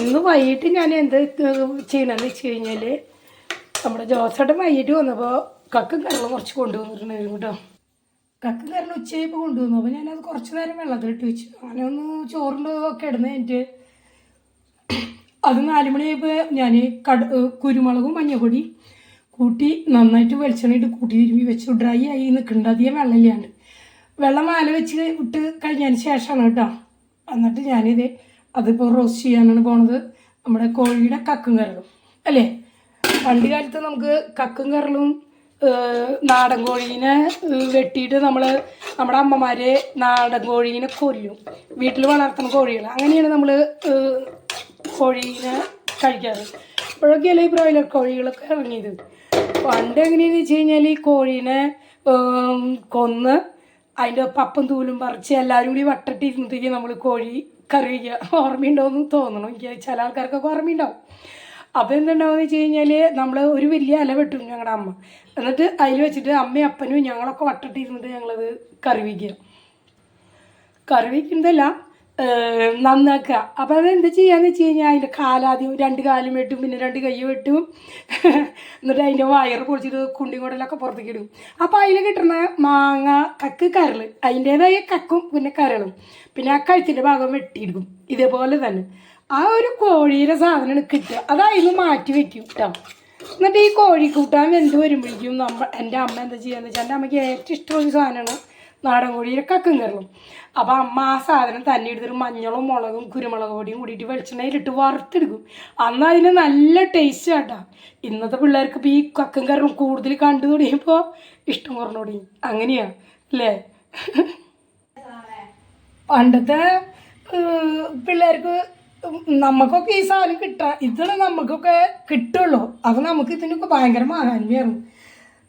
ഇന്ന് വൈകിട്ട് ഞാൻ എന്ത് ചെയ്യണമെന്ന് വെച്ച് കഴിഞ്ഞാൽ നമ്മുടെ ജോസേട്ടൻ വൈകിട്ട് വന്നപ്പോൾ കക്കും കരളും കുറച്ച് കൊണ്ടുവന്നിട്ടുണ്ടായിരുന്നു കേട്ടോ. കക്കും കരളും ഉച്ചയായപ്പോൾ കൊണ്ടുവന്നു. അപ്പോൾ ഞാനത് കുറച്ച് നേരം വെള്ളത്തിൽ ഇട്ട് വെച്ചു. അങ്ങനെ ഒന്ന് ചോറിന്റെ ഒക്കെ ഇടുന്ന എനിക്ക് ഞാൻ കട കുരുമുളകും മഞ്ഞപ്പൊടി കൂട്ടി നന്നായിട്ട് വെളിച്ചെണ്ണ ഇട്ട് കൂട്ടി തിരുമ്പി വെച്ചു. ഡ്രൈ ആയി നിൽക്കുന്നുണ്ട് അധികം വെള്ളമില്ലാണ്ട്. വെള്ളം മാല വെച്ച് വിട്ട് കഴിഞ്ഞതിന് ശേഷമാണ് കേട്ടോ. എന്നിട്ട് ഞാനിത് അതിപ്പോൾ റോസ്റ്റ് ചെയ്യാനാണ് പോണത്. നമ്മുടെ കോഴിയുടെ കക്കും കരളും. അല്ലേ? പണ്ട് കാലത്ത് നമുക്ക് കക്കും കരളും നാടൻ കോഴീനെ വെട്ടിയിട്ട് നമ്മൾ നമ്മുടെ അമ്മമാരെ നാടൻ കോഴീനെ കൊല്ലും. വീട്ടിൽ വളർത്തുന്ന കോഴികൾ അങ്ങനെയാണ് നമ്മൾ കോഴീനെ കഴിക്കാറ്. ഇപ്പോഴൊക്കെയല്ലേ ഈ ബ്രോയിലർ കോഴികളൊക്കെ ഇറങ്ങിയത്. പണ്ട് എങ്ങനെയാണെന്ന് വെച്ച് കഴിഞ്ഞാൽ ഈ കോഴീനെ കൊന്ന് അതിന്റെ പപ്പും തൂലും പറിച്ച് എല്ലാവരും കൂടി വട്ടട്ടിരുന്നത്തേക്ക് നമ്മൾ കോഴി കറി വയ്ക്കുക ഓർമ്മയുണ്ടോയെന്ന് തോന്നണം. എനിക്ക് ചില ആൾക്കാർക്കൊക്കെ ഓർമ്മയുണ്ടാവും. അപ്പോൾ എന്തുണ്ടാവുമെന്ന് വെച്ച് കഴിഞ്ഞാൽ നമ്മൾ ഒരു വലിയ ഇല വെട്ടും ഞങ്ങളുടെ അമ്മ. എന്നിട്ട് അതിൽ വെച്ചിട്ട് അമ്മയും അപ്പനും ഞങ്ങളൊക്കെ വട്ടിട്ടിരുന്നിട്ട് ഞങ്ങളത് കറി കറിവിക്കുന്നതല്ല നന്നാക്കുക. അപ്പോൾ അത് എന്താ ചെയ്യാന്ന് വെച്ച് കഴിഞ്ഞാൽ അതിന്റെ കാലാദ്യം രണ്ട് കാലും വെട്ടും പിന്നെ രണ്ട് കൈ വെട്ടും. എന്നിട്ട് അതിന്റെ വയർ പൊളിച്ചിട്ട് കുണ്ടി കൂടലൊക്കെ പുറത്തേക്ക് ഇടും. അപ്പോൾ അതിൽ കിട്ടുന്ന മാങ്ങ കക്ക് കരൾ അതിന്റേതായ കക്കും പിന്നെ കരളും. പിന്നെ ആ കഴുത്തിന്റെ ഭാഗം വെട്ടിയെടുക്കും. ഇതേപോലെ തന്നെ. ആ ഒരു കോഴിയുടെ സാധനമാണ് കിട്ടുക. അത് അതിന് മാറ്റി വെക്കും കേട്ടോ എന്നിട്ട് ഈ കോഴിക്കൂട്ടാൻ എന്ത് വരുമ്പോഴേക്കും നമ്മൾ എന്റെ അമ്മ എന്താ ചെയ്യാന്ന് വെച്ചാൽ എന്റെ അമ്മയ്ക്ക് ഏറ്റവും ഇഷ്ടമുള്ള സാധനമാണ് നാടൻ കോഴിയുടെ കക്കും കയറും അപ്പോൾ അമ്മ ആ സാധനം തന്നെ എടുത്തിട്ട് മഞ്ഞളും മുളകും കുരുമുളക് പൊടിയും കൂടിയിട്ട് വെളിച്ചെണ്ണയിലിട്ട് വറുത്തെടുക്കും. അന്ന് അതിന് നല്ല ടേസ്റ്റ് ആട്ടാ. ഇന്നത്തെ പിള്ളേർക്ക് ഇപ്പോൾ ഈ കക്കും കയറും കൂടുതൽ കണ്ടു തുടങ്ങിയപ്പോൾ ഇഷ്ടം കുറഞ്ഞു തുടങ്ങി. അങ്ങനെയാ അല്ലേ? പണ്ടത്തെ പിള്ളേർക്ക് നമുക്കൊക്കെ ഈ സാധനം കിട്ടാ. ഇതാണ് നമുക്കൊക്കെ കിട്ടുള്ളൂ. അത് നമുക്ക് ഇതിനൊക്കെ ഭയങ്കര മാഹാന്യമായിരുന്നു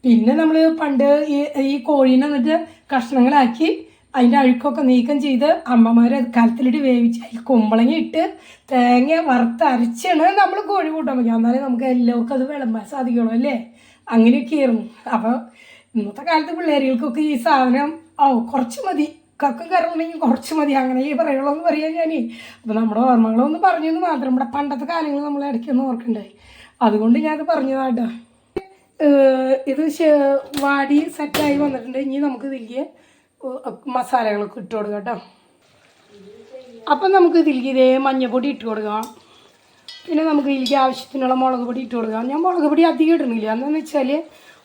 പിന്നെ നമ്മൾ പണ്ട് ഈ ഈ കോഴീനെ എന്നിട്ട് കഷ്ണങ്ങളാക്കി അതിന്റെ അഴുക്കൊക്കെ നീക്കം ചെയ്ത് അമ്മമാർ കലത്തിലിട്ട് വേവിച്ച് അതിൽ കുമ്പളങ്ങ ഇട്ട് തേങ്ങ വറുത്തരച്ചാണ് നമ്മൾ കോഴി കൂട്ടാൻ പറ്റും എന്നാലേ നമുക്ക് എല്ലാവർക്കും അത് വിളമ്പാൻ സാധിക്കുള്ളൂ അല്ലേ? അങ്ങനെയൊക്കെ ആയിരുന്നു. അപ്പോൾ ഇന്നത്തെ കാലത്ത് പിള്ളേരുകൾക്കൊക്കെ ഈ സാധനം ഓ കുറച്ച് മതി. കക്കും കയറുന്നുണ്ടെങ്കിൽ കുറച്ച് മതി. അങ്ങനെ ഈ പറയുള്ളൂ എന്ന് പറയാൻ ഞാനേ. അപ്പോൾ നമ്മുടെ ഓർമ്മകളൊന്നും പറഞ്ഞു എന്ന് മാത്രം. നമ്മുടെ പണ്ടത്തെ കാലങ്ങൾ നമ്മൾ ഇടയ്ക്കൊന്നും ഓർക്കണ്ടായി അതുകൊണ്ട് ഞാനത് പറഞ്ഞതാട്ടോ ഇത് വാടി സെറ്റായി വന്നിട്ടുണ്ട്. ഇനി നമുക്ക് ഇതിലേക്ക് മസാലകളൊക്കെ ഇട്ട് കൊടുക്കാം കേട്ടോ. അപ്പം നമുക്ക് ഇതിലേക്ക് ഇതേ മഞ്ഞപ്പൊടി ഇട്ട് കൊടുക്കാം. പിന്നെ നമുക്ക് ഇതിലേക്ക് ആവശ്യത്തിനുള്ള മുളക് പൊടി ഇട്ട് കൊടുക്കാം. ഞാൻ മുളക് പൊടി അധികം ഇടുന്നില്ല. എന്താണെന്ന് വെച്ചാൽ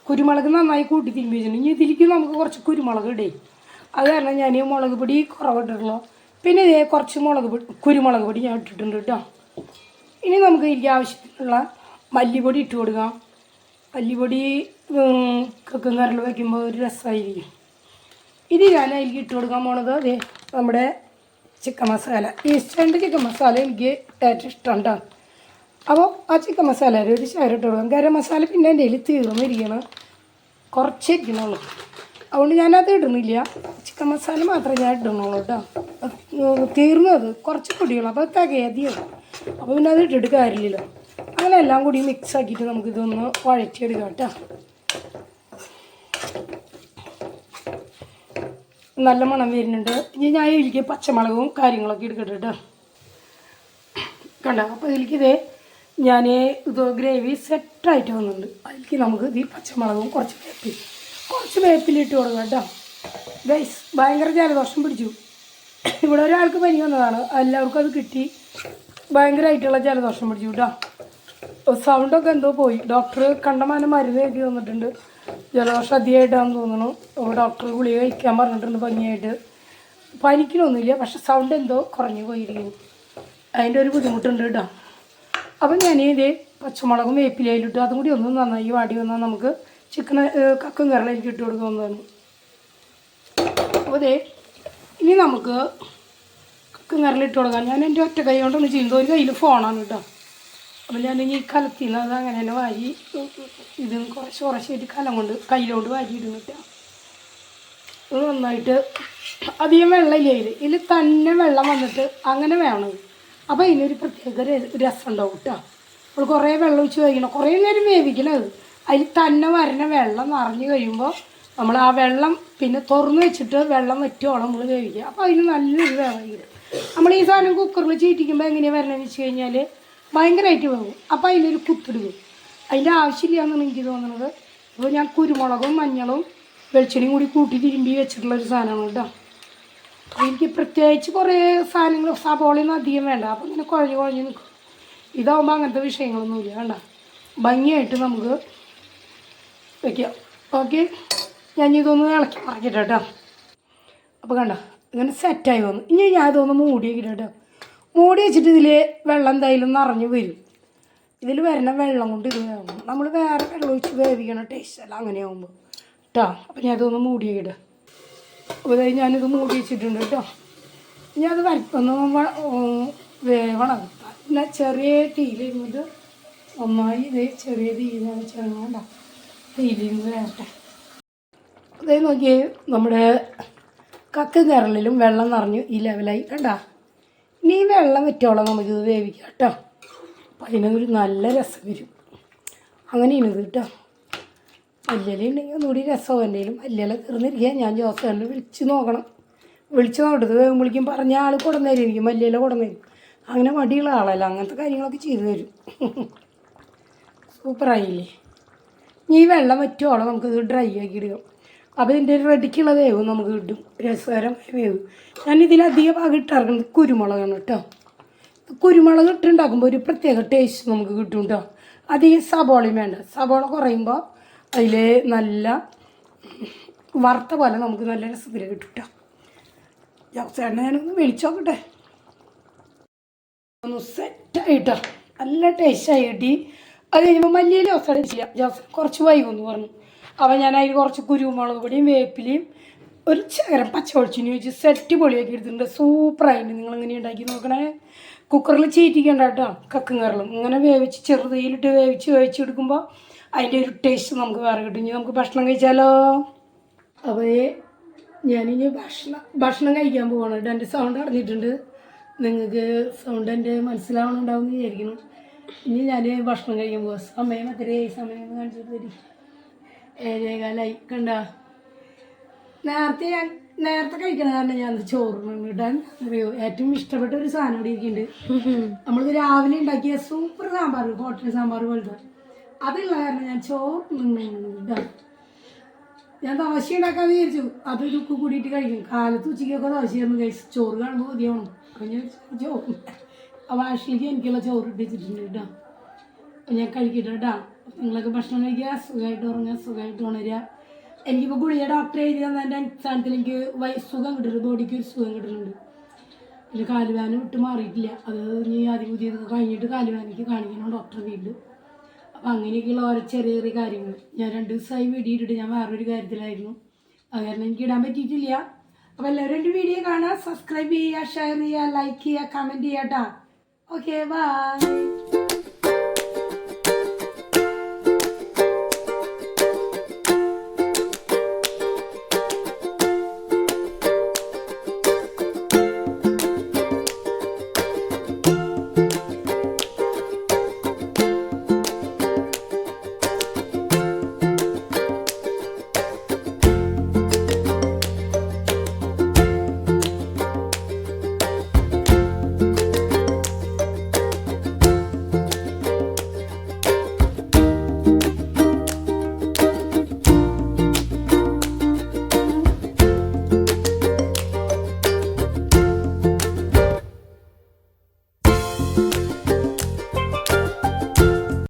കുരുമുളക് നന്നായി കൂട്ടി തിരുമ്പി വെച്ചിട്ടുണ്ട് ഇനി ഇതിലേക്ക് നമുക്ക് കുറച്ച് കുരുമുളക് ഇടേ. അത് കാരണം ഞാൻ മുളക് പൊടി കുറവിട്ടിട്ടുള്ളൂ പിന്നെ ഇതേ കുറച്ച് മുളക് പൊടി കുരുമുളക് പൊടി ഞാൻ ഇട്ടിട്ടുണ്ട് കേട്ടോ. ഇനി നമുക്ക് ഇതിലേക്ക് ആവശ്യത്തിനുള്ള മല്ലിപ്പൊടി ഇട്ട് കൊടുക്കാം. മല്ലിപ്പൊടി കക്കും കരൾ വയ്ക്കുമ്പോൾ ഒരു രസമായിരിക്കും. ഇത് ഞാൻ അതിലേക്ക് ഇട്ട് കൊടുക്കാൻ പോണത് അതെ നമ്മുടെ ചിക്കൻ മസാല. ഈസ്റ്റേണിന്റെ ചിക്കൻ മസാല എനിക്ക് ഏറ്റവും ഇഷ്ടം അപ്പോൾ ആ ചിക്കൻ മസാല ഒരു ഇട്ട് കൊടുക്കാം. ഗരം മസാല പിന്നെ എന്റെ കയ്യിൽ തീർന്നിരിക്കണം. കുറച്ചേ ഇരിക്കണുള്ളൂ അതുകൊണ്ട് ഞാനത് ഇടുന്നില്ല. ചിക്കൻ മസാല മാത്രമേ ഞാൻ ഇടുന്നുള്ളൂ കേട്ടോ തീർന്നത് കുറച്ച് പൊടിയുള്ളൂ അപ്പോൾ തികയതിയാണ്. അപ്പോൾ പിന്നെ അത് ഇട്ടിട്ട് കാര്യമില്ലല്ലോ. അങ്ങനെ എല്ലാം കൂടി മിക്സ് ആക്കിയിട്ട് നമുക്കിതൊന്ന് വഴറ്റിയെടുക്കാം കേട്ടോ. നല്ല മണം വരുന്നുണ്ട്. ഇനി ഞാൻ ഇതിലേക്ക് പച്ചമുളകും കാര്യങ്ങളൊക്കെ എടുക്കട്ടെ കേട്ടോ. കണ്ടോ? അപ്പോൾ ഇതിലേക്ക് ഇതേ ഞാൻ ഇത് ഗ്രേവി സെറ്റായിട്ട് വന്നിട്ടുണ്ട്. അതിലേക്ക് നമുക്ക് ഈ പച്ചമുളകും കുറച്ച് വേപ്പിൽ കുറച്ച് വേപ്പിലിട്ട് കൊടുക്കാം കേട്ടോ. ഗൈസ് ഭയങ്കര ജലദോഷം പിടിച്ചു. ഇവിടെ ഒരാൾക്ക് പനി വന്നതാണ്. എല്ലാവർക്കും അത് കിട്ടി. ഭയങ്കരമായിട്ടുള്ള ജലദോഷം പിടിച്ചു കേട്ടോ. സൗണ്ടൊക്കെ എന്തോ പോയി. ഡോക്ടർ കണ്ടമാനം മരുന്ന് എഴുതി തന്നിട്ടുണ്ട്. ജലദോഷം അധികമായിട്ടാണെന്ന് തോന്നുന്നു. അപ്പോൾ ഡോക്ടർ ഗുളിക കഴിക്കാൻ പറഞ്ഞിട്ടുണ്ട് ഭംഗിയായിട്ട്. പനിക്കണമൊന്നുമില്ല പക്ഷെ സൗണ്ട് എന്തോ കുറഞ്ഞു പോയിരിക്കുന്നു. അതിന്റെ ഒരു ബുദ്ധിമുട്ടുണ്ട് കേട്ടോ. അപ്പം ഞാൻ ഇതേ പച്ചമുളകും ഇട്ടു അതും കൂടി ഒന്ന് നന്നായി വാടി വന്നാൽ നമുക്ക് ചിക്കൻ കക്കും കരളയിലേക്ക് ഇട്ട് കൊടുക്കാവുന്നതാണ് അപ്പോൾ അതെ ഇനി നമുക്ക് കക്കും കരളിട്ട് കൊടുക്കാം. ഞാൻ എന്റെ ഒറ്റ കൈ കൊണ്ടൊന്ന് ചെയ്യുന്നത് ഒരു കയ്യിൽ ഫോണാണ് കേട്ടോ. അപ്പോൾ ഞാൻ ഈ കലത്തിൽ അത് അങ്ങനെ തന്നെ വാരി ഇത് കുറച്ച് കുറച്ചായിട്ട് കലം കൊണ്ട് കയ്യിലോട്ട് വാരി ഇടുന്നിട്ട് ഇത് നന്നായിട്ട് അധികം വെള്ളമില്ല ഇതിൽ ഇതിൽ തന്നെ വെള്ളം വന്നിട്ട് അങ്ങനെ വേണം. അപ്പോൾ അതിനൊരു പ്രത്യേക രസം ഉണ്ടാവും കേട്ടോ അപ്പോൾ കുറേ വെള്ളം ഒഴിച്ച് കഴിക്കണം കുറേ നേരം വേവിക്കണം അത്. അതിൽ തന്നെ വരണ വെള്ളം നിറഞ്ഞു കഴിയുമ്പോൾ നമ്മൾ ആ വെള്ളം പിന്നെ തുറന്നു വെച്ചിട്ട് വെള്ളം വറ്റോളം നമ്മൾ വേവിക്കുക. അപ്പോൾ അതിന് നല്ലൊരു വേവായി നമ്മൾ ഈ സാധനം കുക്കറിൽ ചീറ്റിക്കുമ്പോൾ എങ്ങനെയാണ് വരണമെന്ന് വെച്ച് കഴിഞ്ഞാൽ ഭയങ്കരമായിട്ട് വേവും. അപ്പോൾ അതിലൊരു കുത്തിടുക അതിന്റെ ആവശ്യമില്ലാന്നാണ് എനിക്ക് തോന്നുന്നത്. അപ്പോൾ ഞാൻ കുരുമുളകും മഞ്ഞളും വെളിച്ചെണ്ണയും കൂടി കൂട്ടി തിരുമ്പി വെച്ചിട്ടുള്ള ഒരു സാധനമാണ് കേട്ടോ. എനിക്ക് പ്രത്യേകിച്ച് കുറേ സാധനങ്ങൾ സബോളയൊന്നും അധികം വേണ്ട. അപ്പോൾ ഇങ്ങനെ കുഴഞ്ഞ് കുഴഞ്ഞ് നിൽക്കും ഇതാവുമ്പോൾ അങ്ങനത്തെ വിഷയങ്ങളൊന്നുമില്ല വേണ്ട ഭംഗിയായിട്ട് നമുക്ക് വയ്ക്കാം ഓക്കെ. ഞാൻ ഇതൊന്ന് ഇളക്കി മറക്കിട്ടോ കേട്ടോ. അപ്പോൾ കണ്ടോ ഇങ്ങനെ സെറ്റായി വന്നു. ഇനി ഞാൻ ഇതൊന്ന് മൂടി വയ്ക്കട്ടെ കേട്ടോ. മൂടി വെച്ചിട്ട് ഇതിൽ വെള്ളം എന്തായാലും നിറഞ്ഞു വരും. ഇതിൽ വരുന്ന വെള്ളം കൊണ്ട് ഇത് വേവും. നമ്മൾ വേറെ വെള്ളം ഒഴിച്ച് വേവിക്കണം ടേസ്റ്റ് അല്ല അങ്ങനെ ആകുമ്പോൾ കേട്ടോ അപ്പം ഞാൻ ഇതൊന്ന് മൂടി വയ്ക്കട്ടെ അപ്പോൾ ഇതായി ഞാനിത് മൂടി വെച്ചിട്ടുണ്ട് കേട്ടോ ഇനി അത് വരപ്പൊന്ന് വേവണം. പിന്നെ ചെറിയ തീയിലിരുന്നിട്ട് നന്നായി ഇത് ചെറിയ തീയിലാണ് ചെറുങ്ങണ്ട തീയിലിരുന്ന് വേട്ടെ അതേ നോക്കിയേ നമ്മുടെ കക്ക് കരളിലും വെള്ളം നിറഞ്ഞു ഈ ലെവലായി കണ്ട? ഇനി ഈ വെള്ളം വെറ്റോളം നമുക്കിത് വേവിക്കാം കേട്ടോ. അപ്പം അതിനൊരു നല്ല രസം വരും. അങ്ങനെയാണ് ഇത് കേട്ടോ അല്ലലുണ്ടെങ്കിൽ ഒന്നുകൂടി രസമോ എന്തെങ്കിലും അല്ലല തീർന്നിരിക്കുക ഞാൻ ജോസേനെ വിളിച്ച് നോക്കണം. വിളിച്ച് നോക്കട്ടത് വേകുമ്പോഴേക്കും പറഞ്ഞ ആൾ കൊടുന്നേരും. എനിക്ക് മല്ലിയില കൊടുന്നേരും. അങ്ങനെ മടിയുള്ള ആളല്ല. അങ്ങനത്തെ കാര്യങ്ങളൊക്കെ ചെയ്തു തരും. സൂപ്പറായില്ലേ ഇനി ഈ വെള്ളം വറ്റുവോളം നമുക്കിത് ഡ്രൈ ആക്കി ഇടുക അപ്പോൾ ഇതിന്റെ റെഡിക്കുള്ള വേവ് നമുക്ക് കിട്ടും. രസകരമായ വേവ്. ഞാൻ ഇതിലധികം ഭാഗം ഇട്ടാർക്കുന്നത് കുരുമുളകാണ് കേട്ടോ. കുരുമുളക് ഇട്ടുണ്ടാക്കുമ്പോൾ ഒരു പ്രത്യേക ടേസ്റ്റ് നമുക്ക് കിട്ടും കേട്ടോ. അധികം സബോളയും വേണ്ട. സബോള കുറയുമ്പോൾ അതിൽ നല്ല വറുത്ത പോലെ നമുക്ക് നല്ല രസത്തിൽ കിട്ടും കേട്ടോ. ജോസേട്ടനെ ഞാനൊന്ന് വിളിച്ചു നോക്കട്ടെ. ഒന്ന് സെറ്റായിട്ടോ നല്ല ടേസ്റ്റായി കിട്ടി. അത് കഴിയുമ്പോൾ മല്ലിയില ജോസേട്ടൻ ചെയ്യാം ജോസൻ കുറച്ച് വൈകുമെന്ന് പറഞ്ഞു. അപ്പോൾ ഞാൻ അതിൽ കുറച്ച് കുരുമുളക് പൊടിയും വേപ്പിലയും ഒരു ചകരം പച്ചവെളിച്ചിന് വെച്ച് സെറ്റ് പൊളിയാക്കി എടുത്തിട്ടുണ്ട്. സൂപ്പറായിട്ട് നിങ്ങൾ എങ്ങനെ ഉണ്ടാക്കി നോക്കണേ? കുക്കറിൽ ചീറ്റിക്കേണ്ട കേട്ടോ. കക്കും കയറലും ഇങ്ങനെ വേവിച്ച് ചെറുതയിലിട്ട് വേവിച്ച് വേവിച്ചെടുക്കുമ്പോൾ അതിന്റെ ഒരു ടേസ്റ്റ് നമുക്ക് വേറെ കിട്ടും. ഇനി നമുക്ക് ഭക്ഷണം കഴിച്ചാലോ? അപ്പോൾ ഞാനിനി ഭക്ഷണം ഭക്ഷണം കഴിക്കാൻ പോവാണ്. കേട്ടോ എന്റെ സൗണ്ട് അടഞ്ഞിട്ടുണ്ട്. നിങ്ങൾക്ക് സൗണ്ട് എന്റെ മനസ്സിലാവണുണ്ടാവും എന്ന് വിചാരിക്കുന്നു. ഇനി ഞാൻ ഭക്ഷണം കഴിക്കാൻ പോവാം. സമയം എത്രയായി? സമയം കാണിച്ചിട്ട് തരി ഏഴേകാലായി. കണ്ട? നേരത്തെ ഞാൻ നേരത്തെ കഴിക്കണ കാരണം ഞാൻ ചോറ് ഇടാൻ അറിയോ? ഏറ്റവും ഇഷ്ടപ്പെട്ട ഒരു സാധനം ഇവിടെ ഇരിക്കുന്നുണ്ട്. നമ്മളിത് രാവിലെ ഉണ്ടാക്കിയ സൂപ്പർ സാമ്പാർ ഹോട്ടൽ സാമ്പാർ പോലത്തെ. അതുള്ള കാരണം ഞാൻ ചോറ് ഇടാം. ഞാൻ ദോശ ഉണ്ടാക്കാന്ന് വിചാരിച്ചു. അതൊരു ഉപ്പ് കൂടിയിട്ട് കഴിക്കും. കാലത്ത് ഉച്ചയ്ക്കൊക്കെ ദോശയായിരുന്നു കഴിച്ചു ചോറ് കാണുമ്പോൾ മതിയാവണം. അപ്പം ഞാൻ ചോറ് ആ വാഷിലേക്ക് എനിക്കുള്ള ചോറ് ഇട്ടിച്ചിട്ടുണ്ട് കേട്ടോ ഞാൻ കഴിക്കട്ടെ കേട്ടോ നിങ്ങളൊക്കെ ഭക്ഷണം കഴിക്കുക സുഖമായിട്ട് ഉറങ്ങുക സുഖമായിട്ട് ഉണരുക. എനിക്കിപ്പോൾ ഗുളിക ഡോക്ടർ എഴുതി തന്നതിന്റെ അടിസ്ഥാനത്തിൽ എനിക്ക് വൈ സുഖം കിട്ടുന്നുണ്ട് ബോഡിക്ക് ഒരു സുഖം കിട്ടുന്നുണ്ട്. പിന്നെ കാലുവേന വിട്ട് മാറിയിട്ടില്ല. അത് ഇനി ആദ്യം പുതിയത് കഴിഞ്ഞിട്ട് കാലുവേനയ്ക്ക് കാണിക്കണം ഡോക്ടറെ വീട്ടിൽ അപ്പോൾ അങ്ങനെയൊക്കെയുള്ള ഓരോ ചെറിയ ചെറിയ കാര്യങ്ങൾ ഞാൻ രണ്ട് ദിവസമായി വീഡിയോ ഇട്ടിട്ട് ഞാൻ വേറൊരു കാര്യത്തിലായിരുന്നു. അത് കാരണം എനിക്ക് ഇടാൻ പറ്റിയിട്ടില്ല. അപ്പോൾ എല്ലാവരും എന്റെ വീഡിയോ കാണുക സബ്സ്ക്രൈബ് ചെയ്യുക ഷെയർ ചെയ്യുക ലൈക്ക് ചെയ്യുക കമന്റ് ചെയ്യാം കേട്ടോ ഓക്കെ ബൈ